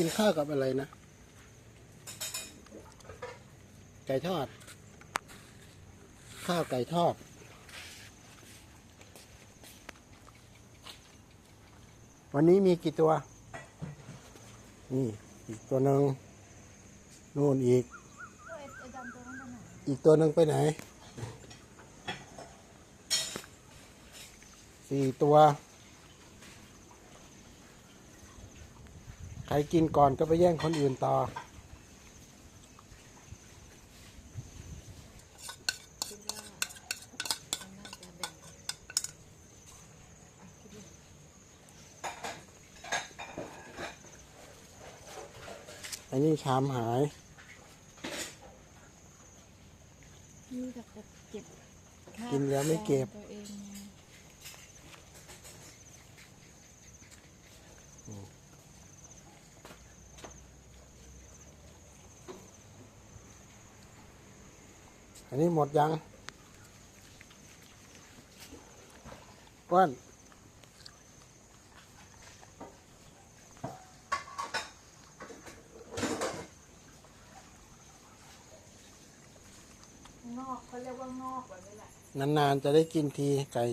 กินข้าวกับอะไรนะ ไก่ทอด ข้าวไก่ทอด วันนี้มีกี่ตัว นี่ อีกตัวหนึ่งนู่นอีก อีกตัวหนึ่งไปไหน สี่ตัว ใครกินก่อนก็ไปแย่งคนอื่นต่ออันนี้ชามหาย นี่แบบจะเก็บค่ากินแล้วไม่เก็บ ตัวเองไง อันนี้หมดยังก้อนงอกเขาเรียกว่างอกแบบนี้แหละนานๆจะได้กินทีไก่